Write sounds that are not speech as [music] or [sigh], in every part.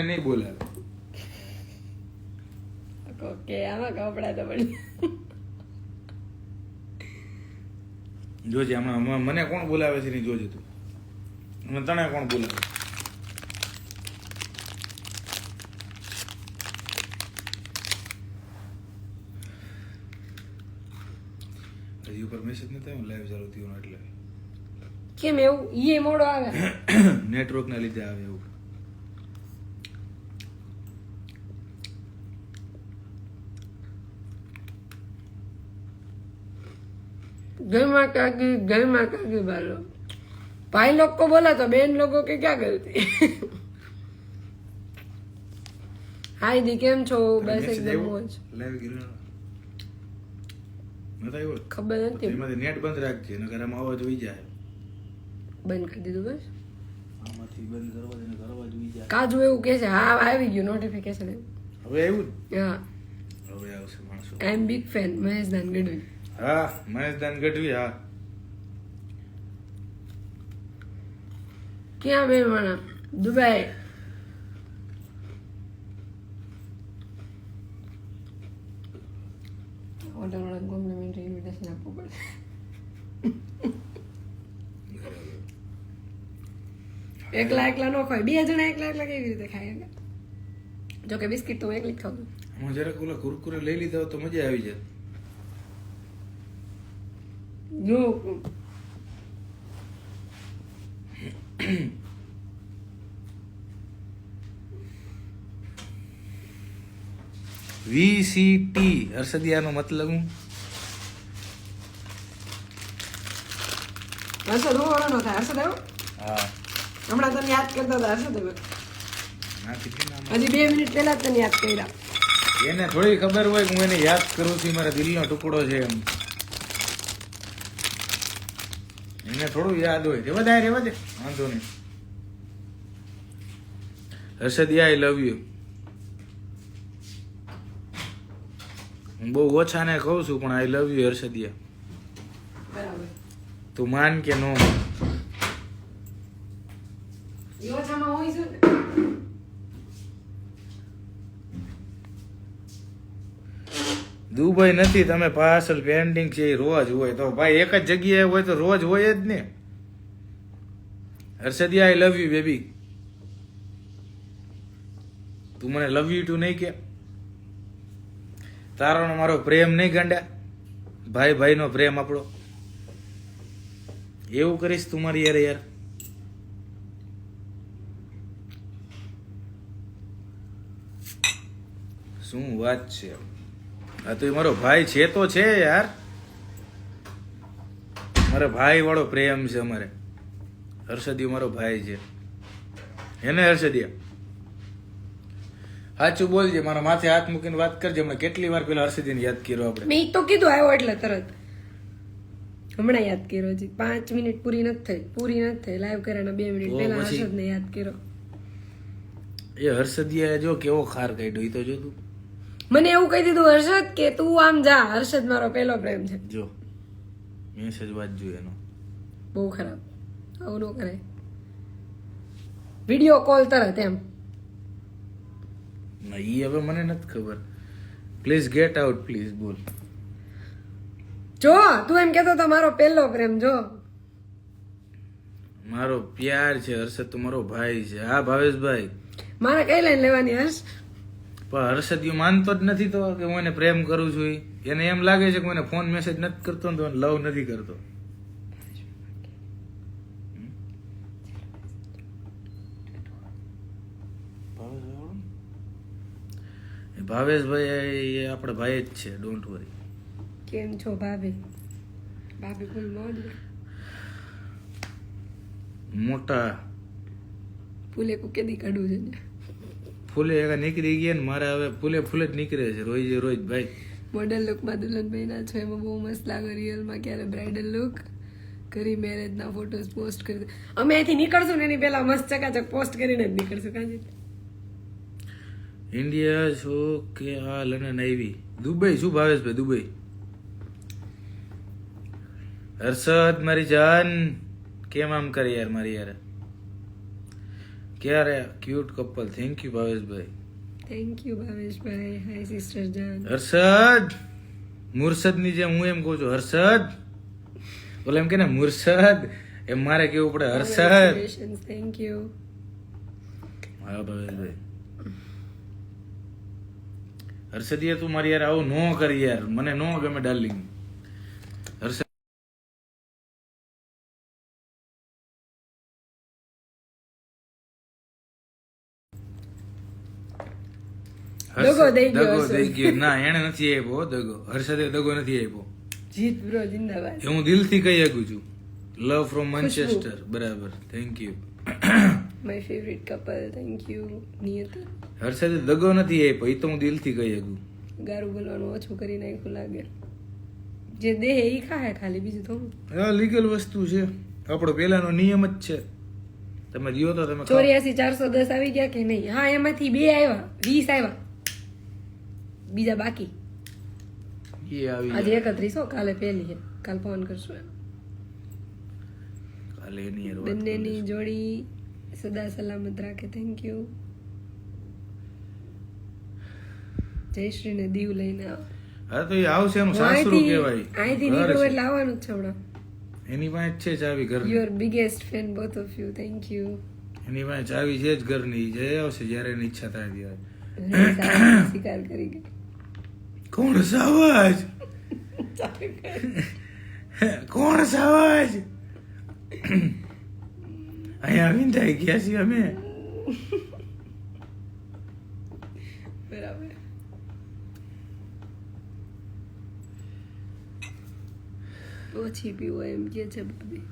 નહીં બોલાવે. ઓકે આમાં કપડા તો પડી. જોજે હમણાં મને કોણ બોલાવે છે નહીં જોજે તું? મને તને કોણ બોલાવે? હજી ઉપર મેસેજ નથી આવ્યો? લાઈવ ચાલુ થયું એટલે. કેમ એવું? ઈ મોડો આવે. [coughs] નેટવર્ક ના લીધે આવે એવું. જય કાકી જય માં કાકી બાલો. ભાઈ લોકો બોલા તો બેન લોકો કે ક્યાં ગલતી? હાય દી કેમ છો? બસ એકદમ મોજ. ખબર નથી. એમાંથી નેટ બંધ રાખજે નકર આમાં અવાજ ઉઈ જાય. બંધ કરી દીધું બસ? કાજુ એવું કે છે હા આવી ગયું નોટિફિકેશન હવે એવું હા. હવે આવશે માણસો. I am big fan Mahesh Dangadhvi હા મહેશદાન ગઢવી હા. ક્યાં બે માણા દુબઈ ઓર્ડર કોમ્પ્લિમેન્ટરી ઇન્વિટેશન આપવું પડે. એકલા એકલા નો ખાય બે જણા એકલા એકલા કેવી રીતે ખાય જો કે બિસ્કિટ તો હું એકલી જ ખાઉં હું જરાક ઓલા કુરકુરે લઈ લીધા તો મજા આવી જાય જો વીસીટી અરસદિયાનો મતલબ હું? હર્ષદ નો થાય. હર્ષદ આવ્યો? હા. હમણાં તને યાદ કરતા હતા હર્ષદ આવ્યો. હજી બે મિનિટ પહેલા તને યાદ કર્યા. એને થોડી ખબર હોય કે હું એને યાદ કરું છું મારા દિલનો ટુકડો છે એમ. એને થોડું યાદ હોય રેવા દે રેવા દે વાંધો નહીં. હર્ષદિયા આઈ લવ યુ હું બહુ ઓછા ને કહું છું પણ આઈ લવ યુ હર્ષદિયા. તું માન કે નો યોજામાં હોય છે ને દુબઈ નથી, તમે પાર્સલ પેન્ડિંગ છે, એ રોજ હોય. તો ભાઈ એક જ જગ્યાએ હોય તો રોજ હોય જ ને. હર્ષદિયા આઈ લવ યુ બેબી તું મને લવ યુ ટુ નહીં કે. તારોનો મારો પ્રેમ નહીં ગંડા. ભાઈ, ભાઈનો પ્રેમ આપણો. એવું કરીશ તું મારી યાર યાર. શું વાત છે? હા તો એ મારો ભાઈ છે તો છે યાર. મારા ભાઈ વાળો પ્રેમ છે અમારે. હર્ષદી મારો ભાઈ છે. હેને હર્ષદિયા? સાચું બોલજે મારા માથે હાથ મૂકીને વાત કરજે. હમણાં કેટલી વાર પેલા હર્ષદીને યાદ કર્યો આપણે? મેં તો કીધું આવ્યો એટલે તરત. હમણાં યાદ કર્યો હજી. પાંચ મિનિટ પૂરી નથી થઈ. પૂરી નથી થઈ. લાઈવ કર્યાના બે મિનિટ પહેલા હર્ષદને યાદ કર્યો. એ હર્ષદિયા જો કેવો ખાર કાઢ્યો એ તો જો તું. મને એવું કહી દીધું હર્ષદ કે તું આમ જા. હર્ષદ મારો પહેલો પ્રેમ છે. જો મેસેજ વાંચજો એનો. બહુ ખરાબ. આવું ન કરે. વીડિયો કોલ તરત એમ. ના ઈ હવે મને નથી ખબર. પ્લીઝ ગેટ આઉટ પ્લીઝ બોલ. જો તું એમ કેતો તો મારો પહેલો પ્રેમ જો. મારો પ્યાર છે હર્ષદ તો મારો ભાઈ છે. હા ભાવેશભાઈ. મારે કઈ લાઈન લેવાની હર્ષ? પણ હર્ષદિયો માનતો જ નથી તો કે હું એને પ્રેમ કરું છું એને એમ લાગે છે કે હું એને ફોન મેસેજ નથી કરતો ને તો લવ નથી કરતો. ભાવેશભાઈ એ આપણે ભાઈ જ છે ડોન્ટ વરી કેમ છો ભાભી? ભાભી ફૂલ મોજ મોટા. ફૂલે કુકેદી કેદી કાઢવું છે ફૂલે એકા નીકળી ગયા ને મારે હવે ફૂલે ફૂલે જ નીકળે છે રોજ રોજ ભાઈ. મોડલ લુકમાં દુલ્હન બહેના છો એમાં બહુ મસ્ત લાગે રિયલમાં ક્યારે બ્રાઇડલ લુક કરી મેરેજના ફોટોઝ પોસ્ટ કરી. અમે અહીંથી નીકળશું ને એની પહેલા મસ્ત ચકાચક પોસ્ટ કરીને જ નીકળશું કાંજી. ઇન્ડિયા છો કે આ લંડન આવી? દુબઈ? શું ભાવેશભાઈ દુબઈ? હર્ષદ મારી જાન કેમ આમ કરે યાર મારી યાર? ક્યારે cute couple thank you Bhaveshbhai. Thank you Bhaveshbhai. Hi sister જાન હર્ષદ! મુર્શદની ની જેમ હું એમ કહું છું હર્ષદ! બોલે એમ કે ને મુર્શદ એમ મારે કેવું પડે? હર્ષદ! થેન્ક યુ હા ભાવેશભાઈ. હર્ષદીએ તું મારી યાર આવું નો કરી યાર. મને નો ગમે ડાર્લિંગ દગો દઈ ગયો દગો. દઈ ગયો. ના એને નથી આપ્યો દગો. હર્ષદે દગો નથી આપ્યો. જીત બ્રો જિંદાબાદ. હું દિલથી કહી શકું છું. લવ ફ્રોમ મેન્ચેસ્ટર બરાબર. Thank you my favourite couple thank you Niyat. હર્ષદે દગો નથી આપ્યો એ તો હું દિલથી કહી શકું. ગારું બોલવાનું ઓછું કરી નાખ્યું લાગે. જે દેહ એ ખાય ખાલી બીજું થોડું હા? લીગલ વસ્તુ છે. આપણો પેલાનો નિયમ જ છે. તમે જીવો તો તમે ચોર્યાસી ચારસો દસ આવી ગયા કે નહીં? હા એમાંથી બે આવ્યા વીસ આવ્યા. બીજા બાકી? આજે જાય. એકત્રીસ? હો કાલે પહેલી છે. કાલ ફોન કરશું એમ. એની વાત બંનેની જોડી સદા સલામત રાખે. થેન્ક યુ જયશ્રીને દીવ લઈને આવો. હા તો એ આવશે એનું સાસરું કહેવાય. અહીંથી ઘર નીકળું છે. એટલે આવવાનું જ છે હમણાં. એની પાસે જ છે ચાવી ઘર your biggest fan both of you thank you એની પાસે ચાવી છે જ ઘરની. જે આવશે જ્યારે એની ઈચ્છા થાય ત્યારે. સ્વીકાર કરી ગઈ કોણ સાવાજ? કોણ સાવાજ? અહીંયા વિંધાઈ ગયા છીએ અમે. બરાબર. ઓછી પીવો એમ કે છે ભાભી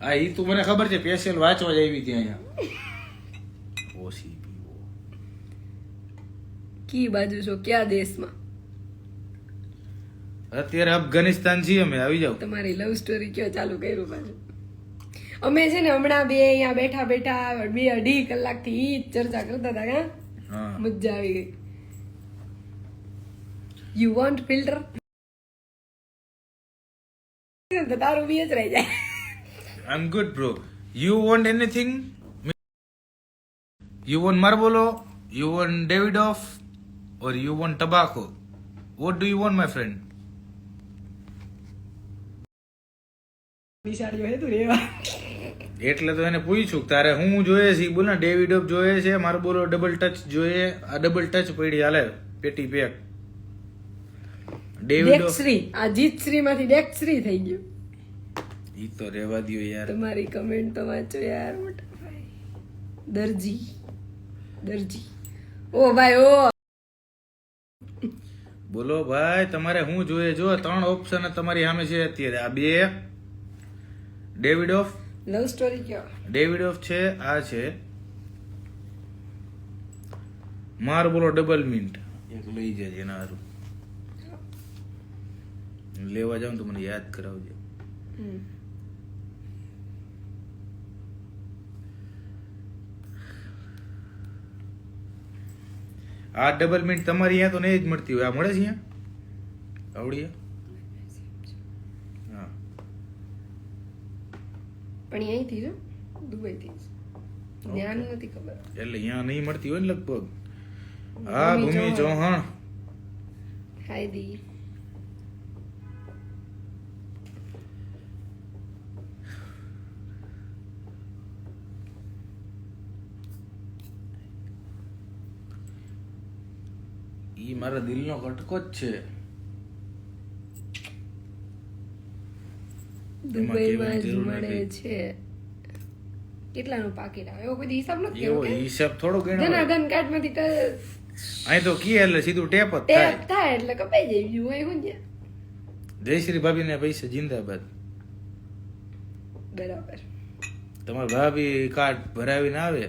આ ઈ તું મને ખબર છે સ્પેશિયલ વાંચવા જ આવી હતી અહીંયા. ઓછી પીવો. કી બાજુ છો? કયા દેશમાં? અત્યારે અફઘાનિસ્તાન છીએ અમે આવી જાવ તમારી લવ સ્ટોરી કયો ચાલુ કર્યું પાછું? અમે છે ને હમણાં બે અહીંયા બેઠા બેઠા બે અઢી કલાકથી ઈ ચર્ચા કરતા હતા હા? મજા આવી ગઈ. યુ વોન્ટ ફિલ્ટર તારું બી જ રહી જાય. I am good bro you want anything you want Marlboro you want Davidoff or you want tobacco what do you want my friend બિચારીઓ હે તું રેવા. એટલે તો એને પૂછ્યું તારે હું જોઈએ છે? બોલ ને ડેવિડ ઓફ જોઈએ છે માર્બોલો ડબલ ટચ જોઈએ. આ ડબલ ટચ પડી હાલે પેટી પેક ડેવિડ શ્રી આ જીતશ્રી માંથી ડેક્શ્રી થઈ ગયું. ઈ તો રેવા દ્યો યાર. તમારી કમેન્ટ તો વાંચો યાર મોટા ભાઈ. દરજી દરજી. ઓ ભાઈ ઓ. બોલો ભાઈ તમારે હું જોઈએ? જો ત્રણ ઓપ્શન તમારી સામે છે અત્યારે. આ બે. ડેવિડ ઓફ લવ સ્ટોરી કયો? ડેવિડ ઓફ છે આ છે. માર બોલો ડબલ મિન્ટ એક લઈ જાય એના હારું. લેવા જાઉં તો મને યાદ કરાવજો. આ ડબલ મિન્ટ તમારી અહીંયા તો નહીં જ મળતી હોય. આ મળે છે અહીંયા? આવડી હા પણ અહીંથી જો. દુબઈથી જ્ઞાન નથી ખબર. એટલે અહીંયા નહીં મળતી હોય ને લગભગ? હા ભૂમિ ચૌહાણ. હાય દી. ઈ મારા દિલનો કટકો જ છે. દુબઈમાં જ મળે છે. કેટલાનું પાકીટ આવે એવો કોઈ હિસાબ નથી એવો કર્યો કે હિસાબ થોડો ગણો ધનાધન કાર્ડમાંથી તો અહીં તો કી એટલે સીધું ટેપ જ ટેપ થાય. થાય એટલે કપાઈ જાય બીજું હોય શું છે? જયશ્રી ભાભીને પૈસા જિંદાબાદ. બરાબર. તમારા ભાભી કાર્ડ ભરાવીને આવે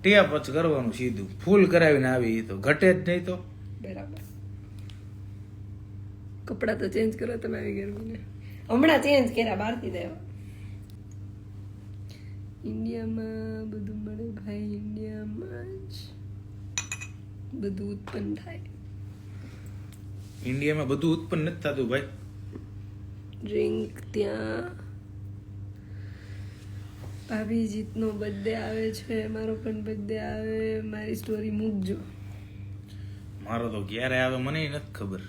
ટેપ જ કરવાનું સીધું. ફૂલ કરાવીને આવી તો. ઘટે જ નહીં તો. બરાબર. કપડા તો ચેન્જ કરો તમે આવી ગરમીને. હમણાં ચેન્જ કર્યા બહારથી દેવા ઇન્ડિયામાં બધું મળે ભાઈ ઇન્ડિયામાં જ બધું ઉત્પન્ન થાય. ઇન્ડિયામાં બધું ઉત્પન્ન નથી થતું ભાઈ. ડ્રિંક ત્યાં. ભાભી જીતનો બર્થડે આવે છે મારો પણ બર્થડે આવે મારી સ્ટોરી મૂકજો. મારો તો ક્યારે આવે મને નથી ખબર.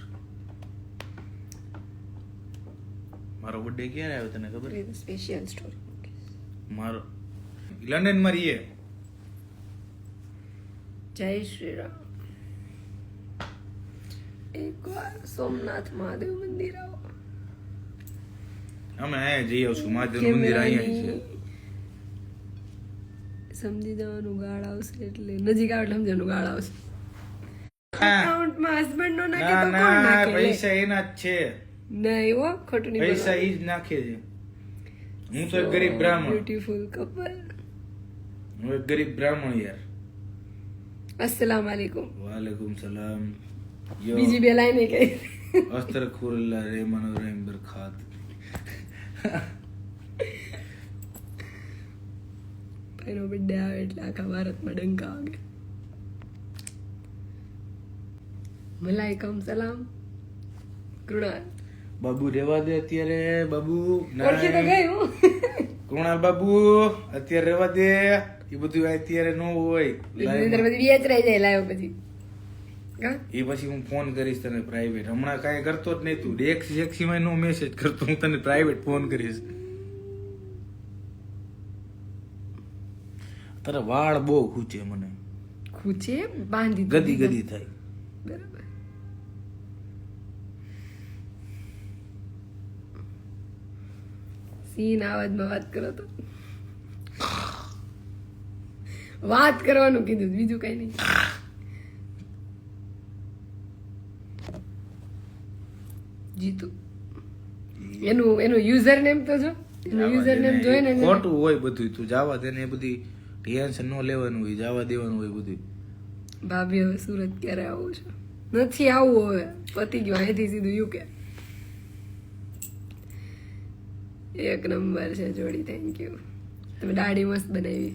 મારો બર્થડે ક્યારે આવ્યો તને ખબર? સ્પેશિયલ સ્ટોરી મારો લંડનમાં રહીએ. જય શ્રી રામ. એકવાર સોમનાથ મહાદેવ મંદિર આવો. અમે અહીંયા જઈ આવશું. મહાદેવ મંદિર અહીંયા છે. સમજી જવાનું ગાળ આવશે એટલે નજીક આવે એટલે સમજવાનું ગાળ આવશે. હા. અકાઉન્ટમાં હસબન્ડ નો નાખે તો કોણ નાખે પૈસા એના જ છે. નહીં હો ખોટું નહીં પૈસા ઈ જ નાખે છે. હું તો એક ગરીબ બ્રાહ્મણ. બ્યુટીફુલ કપલ હું એક ગરીબ બ્રાહ્મણ યાર. અસલામ વાલેકુમ વાલેકુમ સલામ બીજી બે લાઈન કઈ અસ્તરખુરુલ્લાહ રહેમાન રહીમ બરખાત ભાઈનો બર્થડે આવે એટલે આખા ભારતમાં ડંકા વાગે. મલાઈકમ સલામ. કૃણાલ. બાબુ રેવા દે અત્યારે બાબુ. કૃણાલ બાબુ અત્યારે રેવા દે. એ બધું અત્યારે ન હોય. વેચરાઈ જાય લાવ્યો પછી. એ પછી હું ફોન કરીશ તને પ્રાઇવેટ હમણાં કાંઈ કરતો જ નહીં તું. એક સેક્સીમાં નો મેસેજ કરતો હું તને પ્રાઇવેટ ફોન કરીશ. તારા વાળ બહુ ખૂચે મને. ખૂચે બાંધી ગદી. ગદી થાય. બરાબર. સીન અવાજમાં વાત કરો તો વાત કરવાનું કીધું બીજું કઈ નહીં. જીતુ. એનું એનું યુઝર નેમ તો જો. એનું યુઝર નેમ જોઈએ ને ખોટું હોય બધું તું. જાવા દે ને એ બધી ટેન્શન ન લેવાનું હોય જાવા દેવાનું હોય બધું ભાભી હવે સુરત ક્યારે આવું છે? નથી આવવું હવે. પતી ગયો અહીંથી સીધું યુકે એક નંબર છે જોડી થેન્ક યુ તમે દાઢી મસ્ત બનાવી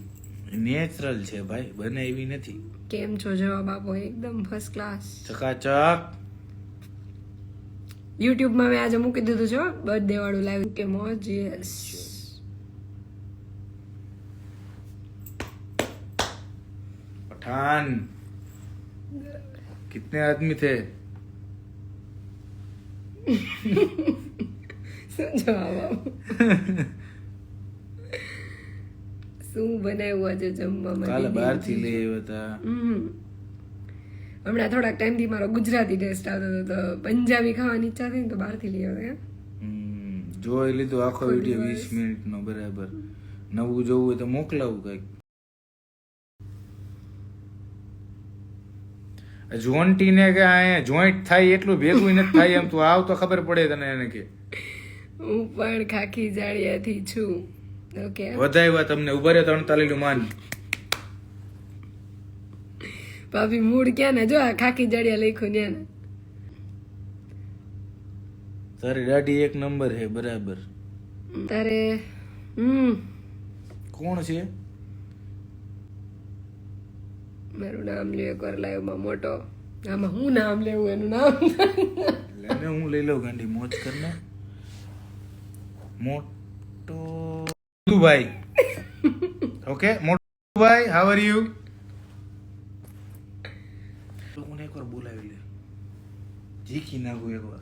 નેચરલ છે ભાઈ બને એવી નથી કેમ છો જવાબ આપો એકદમ ફર્સ્ટ ક્લાસ ચકાચક યુટ્યુબમાં મેં આજે મૂકી દીધું છે બર્થડે વાળું લાઈવ કે મોજ યસ पठान कितने आदमी थे [laughs] શું [laughs] જવાબ આપો શું બનાવ્યું આજે જમવામાં કાલે દીદી? બહારથી લઈ આવ્યા હતા હમણાં થોડાક ટાઈમથી મારો ગુજરાતી ટેસ્ટ આવતો હતો તો પંજાબી ખાવાની ઈચ્છા થઈ ને તો બહારથી લઈ આવ્યો જોઈ લીધું આખો વીડિયો વીસ મિનિટ નો બરાબર. નવું જોવું હોય તો મોકલાવું કંઈક. જોન્ટી ને કે અહીંયા જોઈન્ટ થાય એટલું ભેગું નથી થાય એમ તું આવ તો ખબર પડે તને એને કે. હું પણ ખાખી જાળિયાથી છું. ઓકે? વધાવ્યા તમને ઊભા રહ્યો ત્રણ તાલીલું માન. ભાભી મૂડ ક્યાં ને? જો આ ખાખી જાળિયા લખ્યું ને. તારી દાઢી એક નંબર છે બરાબર. તારે હમ. કોણ છે? મારું નામ લ્યો એકવાર લાઈવમાં મોટો. આમાં હું નામ લેવું એનું નામ? લેને હું લઈ લઉં ગાંડી મોજ કરને મોટો ભાઈ ઓકે મોટો ભાઈ હાવ આર યુ લોકોને એકવાર બોલાવી લે જીકી નાખું એકવાર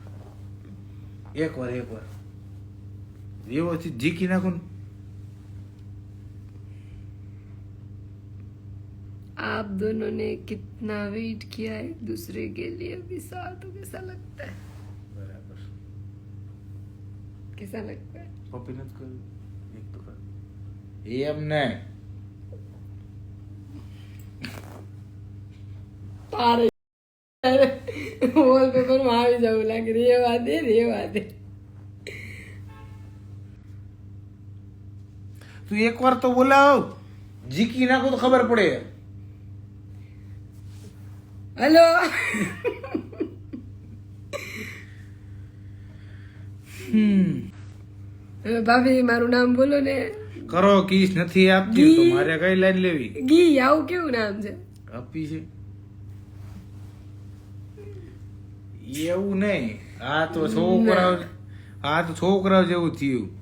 એકવાર એકવાર વ્યવસ્થિત જીકી નાખું ને आप दोनों ने कितना वेट किया एक दूसरे के लिए अभी साथ तो कैसा लगता है બરાબર कैसा लगता है કોપી નથી કર્યું એક તો કર એમ ને તારે વોલપેપર માં આવી જવું લાગે રેવા દે રેવા દે તું એકવાર તો બોલાવ જીકી નાખો તો ખબર પડે હલો હમ. ભાભી મારું નામ બોલો ને. કરો કીસ નથી આપતી તો મારે કઈ લાઈન લેવી? ઘી આવું કેવું નામ છે? આપી છે. એવું નહીં. આ તો છોકરાઓ આ તો છોકરાઓ જેવું થયું.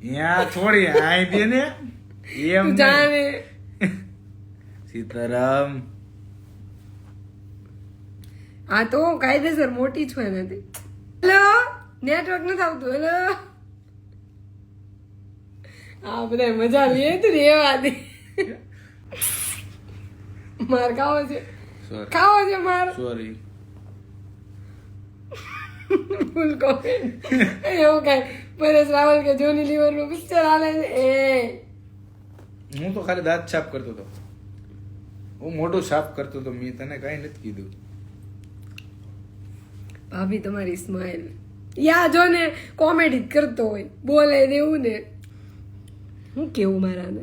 ત્યાં થોડી આઈ દે ને. એમ જાણે. સીતારામ. હા તો કાયદેસર મોટી છું એનાથી. હેલો? નેટવર્ક નથી આવતું. હેલો? હા બધા મજા લઈએ તું રેવા દે માર ખાવો છે. ખાવો છે માર. સોરી ફૂલ કોમેન્ટ એવું કઈ. પરેશ રાવલ કે જોની લીવરનું પિક્ચર આલે છે? એ. હું તો ખાલી દાંત સાફ કરતો હતો. હું મોટું સાફ કરતો હતો. મેં તને કઈ નથી કીધું. ભાભી તમારી સ્માઇલ યા જો ને કોમેડી જ કરતો હોય. બોલે ને એવું ને. હું કેવું મારાને?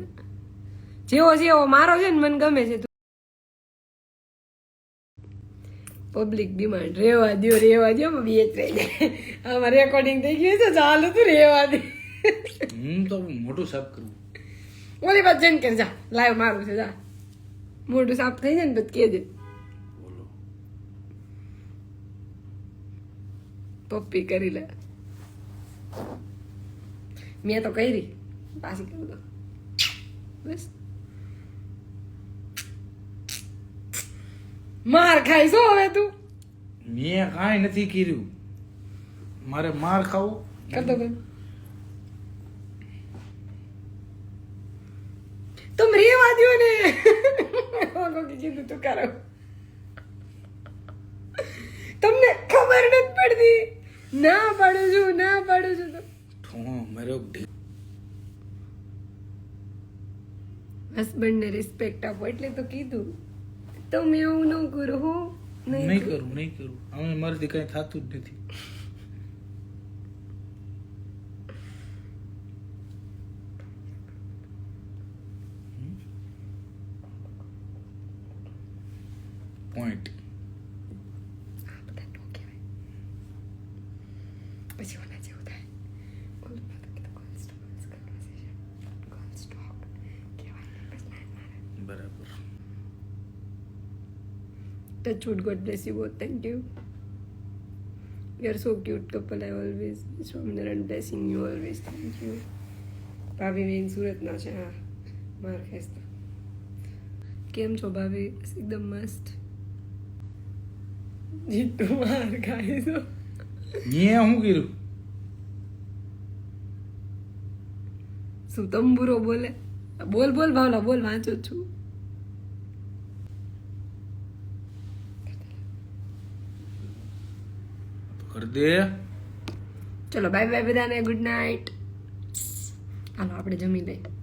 જેવો જેવો મારો છે ને મને ગમે છે પબ્લિક ડિમાન્ડ રેવા દ્યો રેવા દ્યો બે ત્રણ આમાં રેકોર્ડિંગ થઈ ગયું છે ચાલુ તું રેવા દે હું તો મોટું સાફ કરું. ઓલી વાત જઈને કે જા લાઈવ મારું છે જા. મોટું સાફ થઈ જાય ને પછી કેજે પપ્પી કરી લે. મેં તો કરી. પાછી કરી દો બસ. માર ખાઈશો હવે તું? મેં કાંઈ નથી કર્યું. મારે માર ખાવું. કરતો બેન तुम દ્યો ને. કોકે કીધું તું કરો. તમને ખબર નથી પડતી. ના પાડું છું ના પાડું છું હસબન્ડને રિસ્પેક્ટ આપો એટલે તો કીધું. તો મેં એવું ન કરું હું નહીં કરું નહીં કરું. હવે મારાથી કઈ થતું જ નથી પોઈન્ટ બધા નો કહેવાય પછી ઓલા જેવું થાય ઓલું મેં તો કીધું girls to girls conversation. Girls talk. કહેવાય નહીં, પછી line મારે. બરાબર Wood, God bless you both. Thank you. You are so cute couple. I always Swaminaran blessing you always. Thank you. ભાભી બેન સુરતના છે હા માર ખેંચતો કેમ છો ભાભી એકદમ મસ્ત જીતું માર ખાઈ છો મેં શું કર્યું શું તંબુરો બોલે બોલ બોલ ભાવલા બોલ વાંચો છું કર દે. ચલો બાય બાય બધાને ગુડ નાઇટ હાલો આપણે જમી લઈએ.